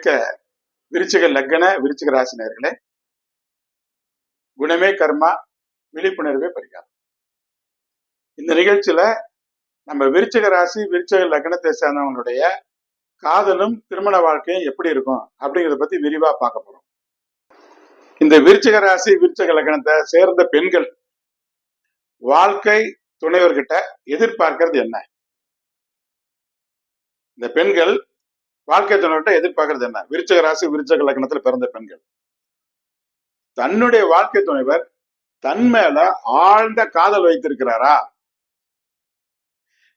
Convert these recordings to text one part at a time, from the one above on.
மிக்க விருச்சிக லக்கண விருச்சிக ராசினியர்களே குணமே கர்மா விழிப்புணர்வே பரிகாரம். இந்த நிகழ்ச்சியில நம்ம விருச்சிக ராசி விருச்சிக லக்னத்தை சேர்ந்தவங்களுடைய காதலும் திருமண வாழ்க்கையும் எப்படி இருக்கும் அப்படிங்கிறத பத்தி விரிவா பார்க்க போறோம். இந்த விருச்சிக ராசி விருச்சிக லக்னத்தை சேர்ந்த பெண்கள் வாழ்க்கை துணைவர்கிட்ட எதிர்பார்க்கிறது என்ன? இந்த பெண்கள் வாழ்க்கை துணைவர்கிட்ட எதிர்பார்க்கறது என்ன? விருச்சக ராசி விருச்சக லக்னத்துல பிறந்த பெண்கள். தன்னுடைய வாழ்க்கை துணைவர் தன் மேல ஆழ்ந்த காதல் வைத்திருக்கிறாரா?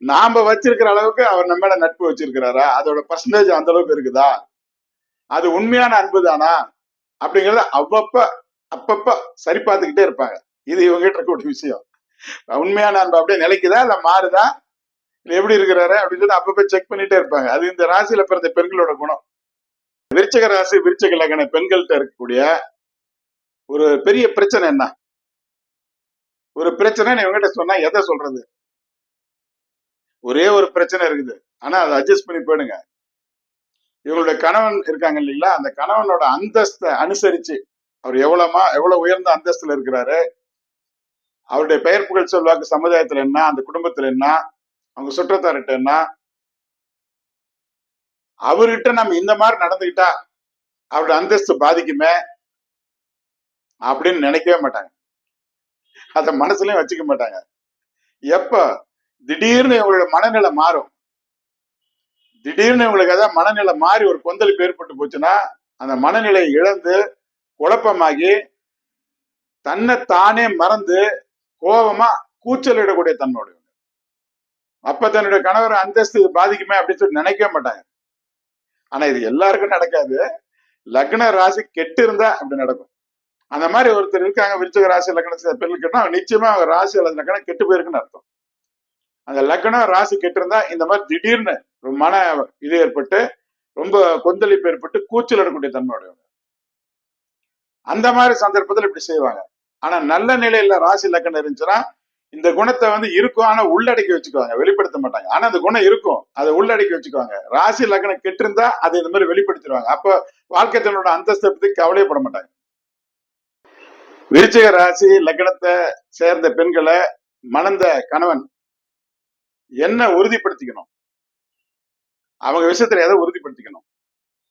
நாம வச்சிருக்கிற அளவுக்கு அவர் நம்ம மேல நட்பு வச்சிருக்கிறாரா? அதோட பர்சன்டேஜ் அந்த அளவுக்கு இருக்குதா? அது உண்மையான அன்பு தானா? அப்படிங்கறத அவ்வப்ப அப்பப்ப சரி பார்த்துக்கிட்டே இருப்பாங்க. இது இவங்க கிட்ட இருக்க ஒரு விஷயம். உண்மையான அன்பு அப்படியே நிலைக்குதா? இல்ல மாறுதா? எப்படி இருக்கிறாரு அப்படின்னு சொல்லி அப்பப்ப செக் பண்ணிட்டே இருப்பாங்க. அது இந்த ராசியில பிறந்த பெண்களோட குணம். விருச்சக ராசி விருச்சக லக்ன பெண்கள்கிட்ட இருக்கக்கூடிய ஒரு பெரிய பிரச்சனை என்ன? ஒரு பிரச்சனை இவங்ககிட்ட சொன்னா எதை சொல்றது? ஒரே ஒரு பிரச்சனை இருக்குது. ஆனா அதை அட்ஜஸ்ட் பண்ணி போயிடுங்க. இவங்களுடைய கணவன் இருக்காங்க இல்லைங்களா? அந்த கணவனோட அந்தஸ்தை அனுசரிச்சு அவர் எவ்வளவுமா எவ்வளவு உயர்ந்த அந்தஸ்துல இருக்கிறாரு? அவருடைய பெயர் புகழ் சொல்வாக்கு சமுதாயத்துல என்ன? அந்த குடும்பத்துல என்ன? அவங்க சுற்றத்தார்கிட்டன்னா அவர்கிட்ட நம்ம இந்த மாதிரி நடந்துக்கிட்டா அவரோட அந்தஸ்து பாதிக்குமே அப்படின்னு நினைக்கவே மாட்டாங்க. அத மனசுலயும் வச்சுக்க மாட்டாங்க. எப்ப? திடீர்னு இவங்களோட மனநிலை மாறும். திடீர்னு இவங்களுக்கு ஏதாவது மனநிலை மாறி ஒரு கொந்தளிப்பு ஏற்பட்டு போச்சுன்னா அந்த மனநிலையை இழந்து குழப்பமாகி தன்னை தானே மறந்து கோபமா கூச்சலிடக்கூடிய தன்மையோட அப்ப தன்னுடைய கணவர் அந்தஸ்து இது பாதிக்குமே அப்படின்னு சொல்லி நினைக்கவே மாட்டாங்க. ஆனா இது எல்லாருக்கும் நடக்காது. லக்ன ராசி கெட்டு இருந்தா அப்படி நடக்கும். அந்த மாதிரி ஒருத்தர் இருக்காங்க விருச்சக ராசி லக்ன பெண்கள் நிச்சயமா அவங்க ராசி அல்லது லக்னம் கெட்டு போயிருக்குன்னு அர்த்தம். அந்த லக்னம் ராசி கெட்டு இருந்தா இந்த மாதிரி திடீர்னு மன இது ஏற்பட்டு ரொம்ப கொந்தளிப்பு ஏற்பட்டு கூச்சல் எடுக்கக்கூடிய தன்மையுடையவங்க அந்த மாதிரி சந்தர்ப்பத்தில் இப்படி செய்வாங்க. ஆனா நல்ல நிலையில ராசி லக்னம் இருந்துச்சுன்னா இந்த குணத்தை வந்து இருக்கும் ஆனா உள்ளடக்கி வச்சுக்குவாங்க வெளிப்படுத்த மாட்டாங்க. ஆனா அந்த குணம் இருக்கும் அதை உள்ளடக்கி வச்சுக்குவாங்க. ராசி லக்னம் கெட்டிருந்தா அதை இந்த மாதிரி வெளிப்படுத்திடுவாங்க. அப்ப வாழ்க்கை தன்னோட அந்தஸ்தை பத்தி கவலையப்பட மாட்டாங்க. விருச்சிக ராசி லக்னத்தை சேர்ந்த பெண்களை மணந்த கணவன் என்ன உறுதிப்படுத்திக்கணும்? அவங்க விஷயத்துல எதை உறுதிப்படுத்திக்கணும்?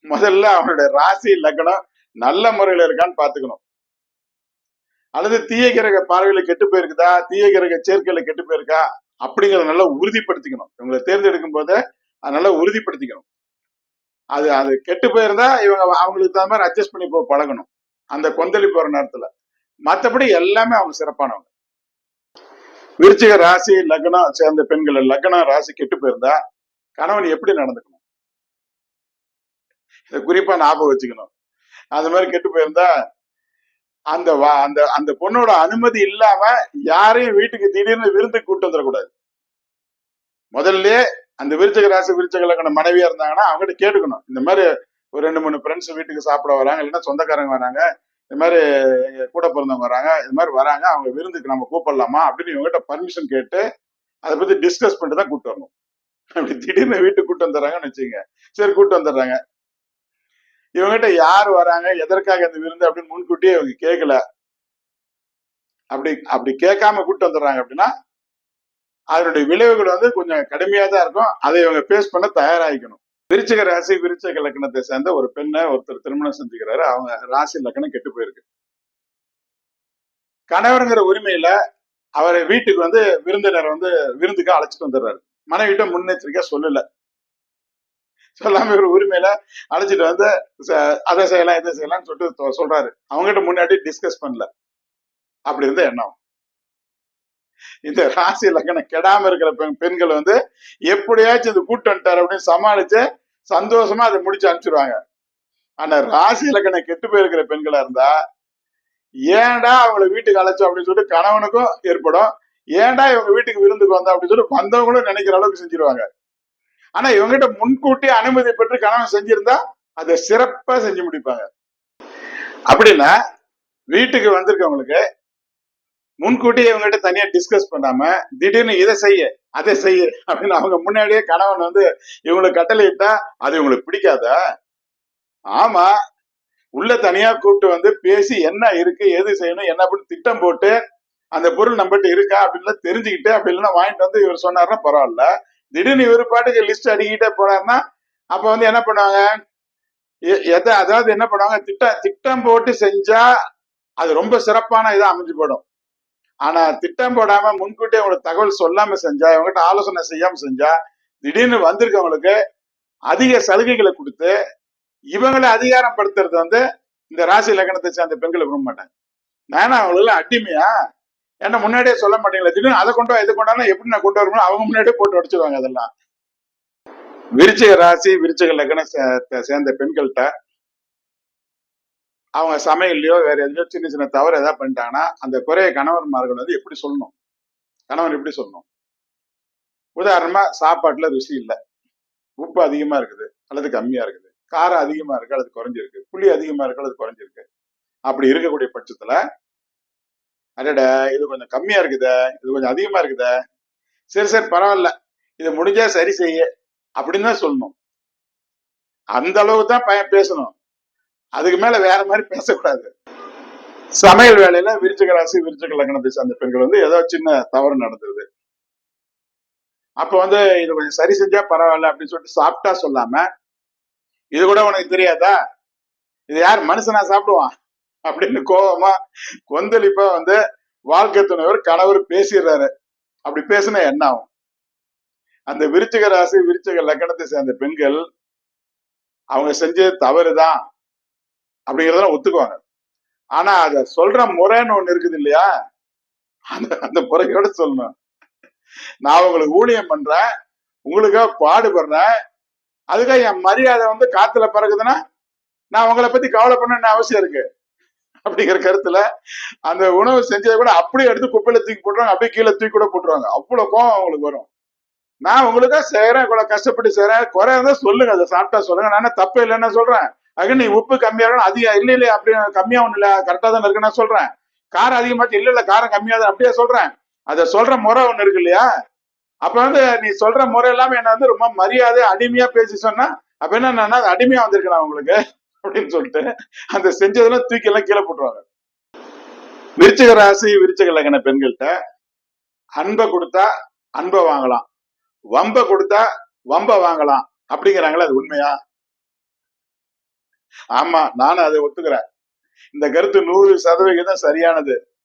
முதல்ல அவனுடைய ராசி லக்னம் நல்ல முறையில இருக்கான்னு பாத்துக்கணும் அல்லது தீய கிரக பார்வையில கெட்டு போயிருக்குதா? தீய கிரக சேர்க்கையில கெட்டு போயிருக்கா? அப்படிங்கிறத நல்லா உறுதிப்படுத்திக்கணும். இவங்களை தேர்ந்தெடுக்கும் போது நல்லா உறுதிப்படுத்திக்கணும். அது அது கெட்டு போயிருந்தா இவங்க அவங்களுக்கு தகுந்த மாதிரி அட்ஜஸ்ட் பண்ணி போ பழகணும். அந்த கொந்தளி போற நேரத்துல. மற்றபடி எல்லாமே அவங்க சிறப்பானவங்க. விருச்சிக ராசி லக்னம் சேர்ந்த பெண்கள் லக்னம் ராசி கெட்டு போயிருந்தா கணவன் எப்படி நடந்துக்கணும்? இதை குறிப்பா ஞாபகம் வச்சுக்கணும். அந்த மாதிரி கெட்டு போயிருந்தா அந்த வா- அந்த அந்த பொண்ணோட அனுமதி இல்லாம யாரையும் வீட்டுக்கு திடீர்னு விருந்துக்கு கூட்டு வந்துடக்கூடாது. முதல்ல அந்த விருச்சக ராசி விருச்சக லக்ன மனைவியா இருந்தாங்கன்னா அவங்ககிட்ட கேட்டுக்கணும். இந்த மாதிரி ஒரு ரெண்டு மூணு ஃப்ரெண்ட்ஸ் வீட்டுக்கு சாப்பிட வராங்க இல்லைன்னா சொந்தக்காரங்க வராங்க இந்த மாதிரி எங்க கூட பிறந்தவங்க வராங்க இது மாதிரி வராங்க அவங்க விருந்துக்கு நம்ம கூப்பிடலாமா அப்படின்னு இவங்ககிட்ட பர்மிஷன் கேட்டு அதை பத்தி டிஸ்கஸ் பண்ணிட்டு தான் கூட்டு வரணும். அப்படி திடீர்னு வீட்டுக்கு கூட்டு வந்துடுறாங்கன்னு வச்சுங்க சரி கூட்டு வந்துடுறாங்க. இவங்ககிட்ட யார் வராங்க எதற்காக இந்த விருந்து அப்படின்னு முன்கூட்டியே இவங்க கேட்கல அப்படி அப்படி கேட்காம கூப்பிட்டு வந்துடுறாங்க அப்படின்னா அதனுடைய விளைவுகள் வந்து கொஞ்சம் கடுமையா தான் இருக்கும். அதை இவங்க பேஸ் பண்ண தயாராகிக்கணும். விருச்சிக ராசி விருச்சிக லக்னத்தை சேர்ந்த ஒரு பெண்ணை ஒருத்தர் திருமணம் செஞ்சுக்கிறாரு. அவங்க ராசி லக்னம் கெட்டு போயிருக்கு. கணவருங்கிற உரிமையில அவரை வீட்டுக்கு வந்து விருந்தினர் வந்து விருந்துக்கு அழைச்சிட்டு வந்துடுறாரு. மனைவிட்ட முன்னெச்சரிக்கையா சொல்லல. சொல்லாம ஒரு உரிமையில அழைச்சிட்டு வந்து அதை செய்யலாம் இதை செய்யலாம்னு சொல்லிட்டு சொல்றாரு. அவங்ககிட்ட முன்னாடி டிஸ்கஸ் பண்ணல. அப்படி இருந்த எண்ணம். இந்த ராசி லக்கணம் கெடாம இருக்கிற பெண் பெண்கள் வந்து எப்படியாச்சும் இது கூட்டு வந்துட்டாரு அப்படின்னு சமாளிச்சு சந்தோஷமா அதை முடிச்சு அனுப்பிச்சிருவாங்க. ஆனா ராசி லக்கணம் கெட்டு போயிருக்கிற பெண்களா இருந்தா ஏன்டா அவங்கள வீட்டுக்கு அழைச்சோம் அப்படின்னு சொல்லிட்டு கணவனுக்கும் ஏற்படும். ஏன்டா இவங்க வீட்டுக்கு விருந்துக்கு வந்தா அப்படின்னு சொல்லிட்டு வந்தவங்களும் நினைக்கிற அளவுக்கு செஞ்சிருவாங்க. ஆனா இவங்ககிட்ட முன்கூட்டி அனுமதி பெற்று கணவன் செஞ்சிருந்தா அதை சிறப்பா செஞ்சு முடிப்பாங்க. அப்படின்னா வீட்டுக்கு வந்திருக்கவங்களுக்கு முன்கூட்டியே இவங்ககிட்ட தனியா டிஸ்கஸ் பண்ணாம திடீர்னு இதை செய்ய அதை செய்ய அப்படின்னு அவங்க முன்னாடியே கணவன் வந்து இவங்களுக்கு கட்டளையிட்டா அது இவங்களுக்கு பிடிக்காதா? ஆமா உள்ள தனியா கூப்பிட்டு வந்து பேசி என்ன இருக்கு எது செய்யணும் என்ன அப்படின்னு திட்டம் போட்டு அந்த பொருள் நம்மகிட்ட இருக்கா அப்படின்னு தெரிஞ்சுக்கிட்டு அப்படி இல்லைன்னா வாங்கிட்டு வந்து இவர் சொன்னாருன்னா பரவாயில்ல. திடீர்னு இவர் பாட்டுக்கு லிஸ்ட் அடிக்கிட்டே போனாருன்னா அப்ப வந்து என்ன பண்ணுவாங்க? எ- அதாவது என்ன பண்ணுவாங்க? திட்டம் திட்டம் போட்டு செஞ்சா அது ரொம்ப சிறப்பான இதாக அமைஞ்சு போடும். ஆனா திட்டம் போடாம முன்கூட்டியே உங்களுக்கு தகவல் சொல்லாம செஞ்சா இவங்ககிட்ட ஆலோசனை செய்யாம செஞ்சா திடீர்னு வந்திருக்கவங்களுக்கு அதிக சலுகைகளை கொடுத்து இவங்களை அதிகாரப்படுத்துறது வந்து இந்த ராசி லக்னத்தை சேர்ந்த பெண்களை விரும்ப மாட்டாங்க. நானும் அவங்களெல்லாம் அடிமையா? என்ன முன்னாடியே சொல்ல மாட்டீங்களா திடீர்னு அதை கொண்டு வா இதை கொண்டாலும் எப்படி நான் கொண்டு வரணும் அவங்க முன்னாடியே போட்டு அடிச்சிருவாங்க அதெல்லாம். விருச்சிக ராசி விருச்சிக லக்னம் சே- சேர்ந்த பெண்கள்கிட்ட அவங்க சமையல்லையோ வேற எதுலையோ சின்ன சின்ன தவறு ஏதாவது பண்ணிட்டாங்கன்னா அந்த குறைய கணவன்மார்கள் வந்து எப்படி சொல்லணும்? கணவன் எப்படி சொல்லணும்? உதாரணமா சாப்பாட்டுல ருசி இல்லை. உப்பு அதிகமா இருக்குது அல்லது கம்மியா இருக்குது. காரம் அதிகமா இருக்கு அல்லது குறைஞ்சிருக்கு. புளி அதிகமா இருக்கு அல்லது குறைஞ்சிருக்கு. அப்படி இருக்கக்கூடிய பட்சத்துல அடடா இது கொஞ்சம் கம்மியா இருக்குதே இது கொஞ்சம் அதிகமா இருக்குத. சரி சரி பரவாயில்ல. இதை முடிஞ்சா சரி செய்ய அப்படின்னு தான் சொல்லணும். அந்த அளவுக்கு தான் பையன் பேசணும். அதுக்கு மேல வேற மாதிரி பேசக்கூடாது. சமையல் வேலையில விருச்சக ராசி விருச்சிக லக்னத்தை சார்ந்த பெண்கள் வந்து ஏதோ சின்ன தவறு நடந்தது. அப்ப வந்து இது கொஞ்சம் சரி செஞ்சா பரவாயில்ல அப்படின்னு சொல்லிட்டு சாப்பிட்டா சொல்லாம இது கூட உனக்கு தெரியாதா? இது யார் மனுஷனா சாப்பிடுவான்? அப்படின்னு கோபமா கொந்தளிப்பா வந்து வாழ்க்கை துணைவர் கணவர் பேசிடுறாரு. அப்படி பேசினா என்ன ஆகும்? அந்த விருச்சிக ராசி விருச்சிக லக்கணத்தை சேர்ந்த பெண்கள் அவங்க செஞ்சது தவறுதான் அப்படிங்கறதெல்லாம் ஒத்துக்குவாங்க. ஆனா அத சொல்ற முறைன்னு ஒண்ணு இருக்குது இல்லையா? அந்த அந்த முறையோட சொல்லணும். நான் உங்களுக்கு ஊழியம் பண்றேன் உங்களுக்காக பாடுபடுறேன் அதுக்காக என் மரியாதை வந்து காத்துல பறக்குதுன்னா நான் உங்களை பத்தி கவலை பண்ண அவசியம் இருக்கு. அப்படிங்கிற கருத்துல அந்த உணவு செஞ்சதை கூட அப்படியே எடுத்து குப்பையில தூக்கி போட்டுருவாங்க. அப்படியே கீழே தூக்கி கூட போட்டுருவாங்க. அவ்வளவு கோவம் அவங்களுக்கு வரும். நான் உங்களுக்காக செய்யறேன் இவ்வளவு கஷ்டப்பட்டு செய்யறேன் குறை இருந்தா சொல்லுங்க. அதை சாப்பிட்டா சொல்லுங்க. நான் தப்பு இல்லைன்னு சொல்றேன். அது நீ உப்பு கம்மியா அதிக அதிகம் இல்ல இல்லையா அப்படி கம்மியா ஒண்ணு இல்ல. கரெக்டா தான் இருக்கு. நான் சொல்றேன். காரம் அதிகமாச்சு இல்ல இல்ல காரம் கம்மியா தான். அப்படியே சொல்றேன். அதை சொல்ற முறை ஒண்ணு இருக்கு இல்லையா? அப்ப வந்து நீ சொல்ற முறை எல்லாமே என்ன வந்து ரொம்ப மரியாதை அடிமையா பேசி சொன்னா அப்ப என்ன அது அடிமையா வந்திருக்கலாம் உங்களுக்கு? அப்படின்னு சொல்லிட்டு அந்த செஞ்சதெல்லாம் தூக்கி எல்லாம் கீழே போட்டுருவாங்க. விருச்சிக ராசி விருச்சிக லக்ன பெண்கள்கிட்ட அன்பை கொடுத்தா அன்பை வாங்கலாம். வம்பை கொடுத்தா வம்ப வாங்கலாம். அப்படிங்கிறாங்களே அது உண்மையா? ஆமா நானும் அதை ஒத்துக்கிறேன். இந்த கருத்து நூறு சதவிகிதம் சரியானது.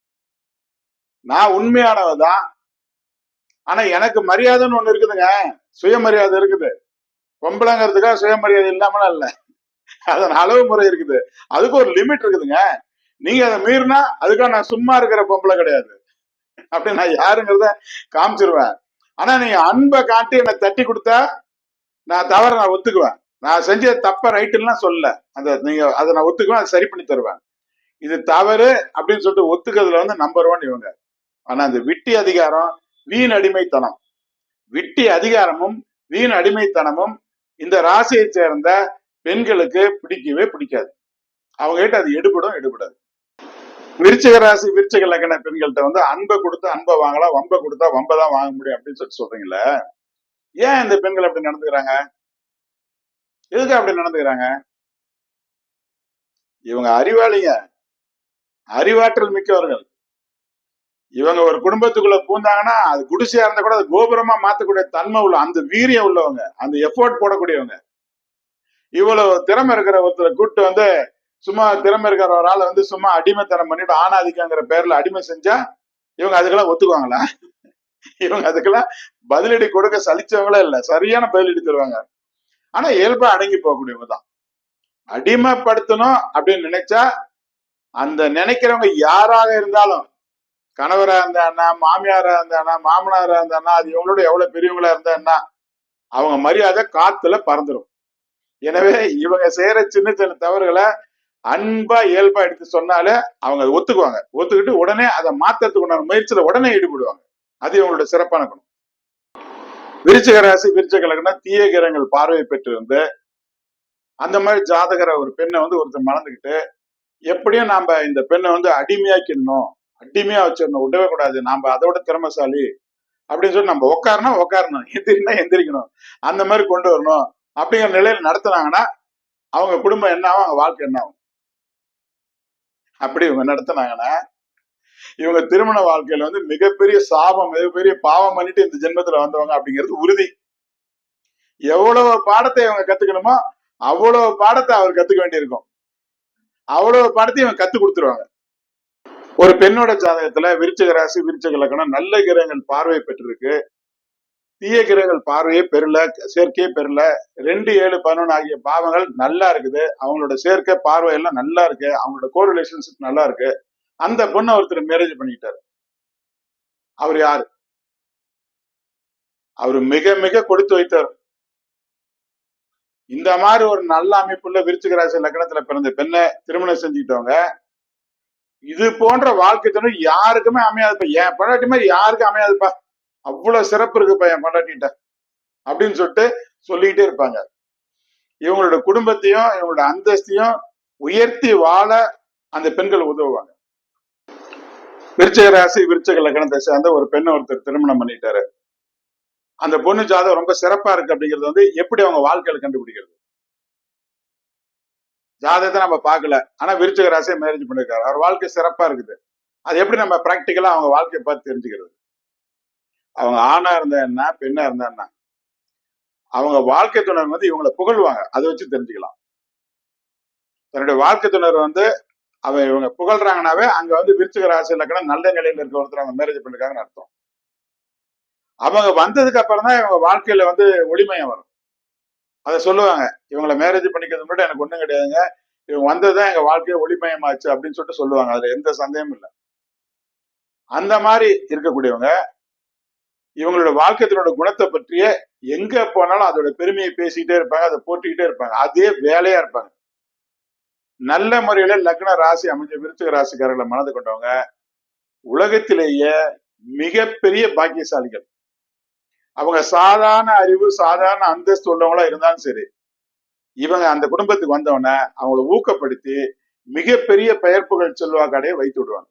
நான் உண்மையானவதான். ஆனா எனக்கு மரியாதைன்னு ஒண்ணு இருக்குதுங்க. சுயமரியாதை இருக்குது. பொம்பளைங்கிறதுக்காக சுயமரியாதை இல்லாமலாம் இல்லை. அதன் அளவு முறை இருக்குது. அதுக்கு ஒரு லிமிட் இருக்குதுங்க. நீங்க அதை மீறினா அதுக்காக நான் சும்மா இருக்கிற பொம்பளை கிடையாது. அப்படி நான் யாருங்கிறத காமிச்சிருவேன். ஆனா நீங்க அன்பை காட்டி என்னை தட்டி கொடுத்தா நான் தவற நான் ஒத்துக்குவேன். நான் செஞ்ச தப்ப ரைட்டுலாம் சொல்ல அந்த நீங்க அதை நான் ஒத்துக்குவேன் அதை சரி பண்ணி தருவேன். இது தவறு அப்படின்னு சொல்லிட்டு ஒத்துக்கிறதுல வந்து நம்பர் ஒன் இவங்க. ஆனா அந்த விட்டி அதிகாரம் வீண் அடிமைத்தனம். விட்டி அதிகாரமும் வீண் அடிமைத்தனமும் இந்த ராசியை சேர்ந்த பெண்களுக்கு பிடிக்கவே பிடிக்காது. அவங்க கிட்ட அது எடுபடும் எடுபடாது. விருச்சிக ராசி விருச்சிக லக்கண பெண்கள்கிட்ட வந்து அன்பை கொடுத்து அன்பை வாங்கலாம் வம்பை கொடுத்தா வம்பை தான் வாங்க முடியும் அப்படின்னு சொல்லிட்டு சொல்றீங்களே ஏன் இந்த பெண்கள் அப்படி நடந்துக்கிறாங்க? எதுக்கு அப்படி நடந்துக்கிறாங்க? இவங்க அறிவாளிங்க. அறிவாற்றல் மிக்கவர்கள். இவங்க ஒரு குடும்பத்துக்குள்ள பூந்தாங்கன்னா அது குடிசையா இருந்தா கூட அது கோபுரமா மாத்தக்கூடிய தன்மை உள்ள அந்த வீரியம் உள்ளவங்க அந்த எஃபோர்ட் போடக்கூடியவங்க. இவ்வளவு திறமை இருக்கிற ஒருத்தரை கூப்பிட்டு வந்து சும்மா திறமை இருக்கிற ஒரு ஆளை வந்து சும்மா அடிமைத்தனம் பண்ணிட்டு ஆணாதிக்கங்கிற பேர்ல அடிமை செஞ்சா இவங்க அதுக்கெல்லாம் ஒத்துக்குவாங்களா? இவங்க அதுக்கெல்லாம் பதிலடி கொடுக்க சலிச்சவங்களே இல்ல. சரியான பதிலடி தருவாங்க. ஆனா இயல்பா அடங்கி போகக்கூடியவங்க தான். அடிமைப்படுத்தணும் அப்படின்னு நினைச்சா அந்த நினைக்கிறவங்க யாராக இருந்தாலும் கணவரா இருந்தாண்ணா மாமியாரா இருந்தானா மாமனாரா இருந்தானா அது இவங்களோட எவ்வளவு பெரியவங்களா இருந்தான்னா அவங்க மரியாதை காத்துல பறந்துடும் எனவே இவங்க செய்யற சின்ன சின்ன தவறுகளை அன்பா இயல்பா எடுத்து சொன்னாலே அவங்க அதை ஒத்துக்குவாங்க. ஒத்துக்கிட்டு உடனே அதை மாத்தறதுக்கு உண்டான முயற்சியில உடனே ஈடுபடுவாங்க. அது இவங்களோட சிறப்பான குணம். விருச்சிக ராசி விருச்சிக லக்னம் தீய கிரகங்கள் பார்வை பெற்றிருந்து அந்த மாதிரி ஜாதகர ஒரு பெண்ணை வந்து ஒருத்தர் மறந்துக்கிட்டு எப்படியும் நாம இந்த பெண்ணை வந்து அடிமையாக்கிடணும் அடிமையா வச்சிடணும் விடவே கூடாது நாம அதை விட திறமைசாலி அப்படின்னு சொல்லி நம்ம உட்காரணும் உட்காரணும் எந்திரினா எந்திரிக்கணும். அந்த மாதிரி கொண்டு வரணும். அப்படிங்கிற நிலையில நடத்துனாங்கன்னா அவங்க குடும்பம் என்ன ஆகும் அவங்க வாழ்க்கை என்ன ஆகும் அப்படி இவங்க நடத்தினாங்கன்னா இவங்க திருமண வாழ்க்கையில வந்து மிகப்பெரிய சாபம் மிகப்பெரிய பாவம் பண்ணிட்டு இந்த ஜென்மத்துல வந்தவங்க அப்படிங்கிறது உறுதி. எவ்வளவு பாடத்தை இவங்க கத்துக்கணுமோ அவ்வளவு பாடத்தை அவர் கத்துக்க வேண்டியிருக்கும். அவ்வளவு பாடத்தை இவங்க கத்து கொடுத்துருவாங்க. ஒரு பெண்ணோட ஜாதகத்துல விருச்சக ராசி விருச்சக லக்கணம் நல்ல கிரகங்கள் பார்வை பெற்றிருக்கு. தீய கிரகங்கள் பார்வையே பெறல சேர்க்கையே பெறல. ரெண்டு ஏழு பதினொன்று ஆகிய பாவங்கள் நல்லா இருக்குது. அவங்களோட சேர்க்கை பார்வை எல்லாம் நல்லா இருக்கு. அவங்களோட கோ ரிலேஷன்ஷிப் நல்லா இருக்கு. அந்த பொண்ணை ஒருத்தர் மேரேஜ் பண்ணிக்கிட்டாரு. அவர் யாரு? அவர் மிக மிக கொடுத்து வைத்தார் இந்த மாதிரி ஒரு நல்ல அமைப்புள்ள விருச்சிக ராசி லக்னத்துல பிறந்த பெண்ணை திருமணம் செஞ்சுக்கிட்டவங்க இது போன்ற வாழ்க்கை துணை யாருக்குமே அமையாதுப்பா. என் பொண்டாட்டி மாதிரி யாருக்கும் அமையாதுப்பா. அவ்வளவு சிறப்பு இருக்குப்பா என் பொண்டாட்டிட்ட அப்படின்னு சொல்லிட்டு சொல்லிக்கிட்டே இருப்பாங்க. இவங்களோட குடும்பத்தையும் இவங்களோட அந்தஸ்தையும் உயர்த்தி வாழ அந்த பெண்கள் உதவுவாங்க. விருச்சக ராசி விருச்சக லக்னத்தை சேர்ந்த ஒரு பெண்ணை ஒருத்தர் திருமணம் பண்ணிட்டாரு. அந்த பொண்ணு ஜாதகம் ரொம்ப சிறப்பா இருக்கு அப்படிங்கிறது வந்து எப்படி அவங்க வாழ்க்கையில கண்டுபிடிக்கிறது? ஜாதகத்தை நம்ம பார்க்கல. ஆனா விருச்சக ராசியை மேரேஜ் பண்ணிருக்காரு. அவர் வாழ்க்கை சிறப்பா இருக்குது. அது எப்படி நம்ம பிராக்டிக்கலா அவங்க வாழ்க்கையை பார்த்து தெரிஞ்சுக்கிறது? அவங்க ஆணா இருந்தா என்ன பெண்ணா இருந்தா என்ன? அவங்க வாழ்க்கை துணர் வந்து இவங்களை புகழ்வாங்க. அதை வச்சு தெரிஞ்சுக்கலாம். தன்னுடைய வாழ்க்கை துணர் வந்து அவ இவங்க புகழ்றாங்கனாவே அங்க வந்து விருச்சிக ராசி கூட நல்ல நிலையில இருக்க ஒருத்தர் அவங்க மேரேஜ் பண்ணிருக்காங்கன்னு அர்த்தம். அவங்க வந்ததுக்கு அப்புறம் தான் இவங்க வாழ்க்கையில வந்து ஒளிமயம் வரும். அதை சொல்லுவாங்க. இவங்களை மேரேஜ் பண்ணிக்கிறது மட்டும் எனக்கு ஒண்ணும் கிடையாதுங்க. இவங்க வந்ததுதான் எங்க வாழ்க்கையை ஒளிமயமாச்சு அப்படின்னு சொல்லிட்டு சொல்லுவாங்க. அதுல எந்த சந்தேகமும் இல்லை. அந்த மாதிரி இருக்கக்கூடியவங்க இவங்களோட வாழ்க்கையத்தினோட குணத்தை பற்றிய எங்க போனாலும் அதோட பெருமையை பேசிக்கிட்டே இருப்பாங்க அதை போட்டிக்கிட்டே இருப்பாங்க. அதே வேலையா இருப்பாங்க. நல்ல முறையில லக்ன ராசி அமைஞ்ச விருச்சிக ராசிக்காரர்களை மனது கொண்டவங்க உலகத்திலேயே மிகப்பெரிய பாக்கியசாலிகள். அவங்க சாதாரண அறிவு சாதாரண அந்தஸ்து உள்ளவங்களா இருந்தாலும் சரி இவங்க அந்த குடும்பத்துக்கு வந்தவொடனே அவங்கள ஊக்கப்படுத்தி மிகப்பெரிய பெயர்ப்புகள் செல்வாக்கடைய வைத்து விடுவாங்க.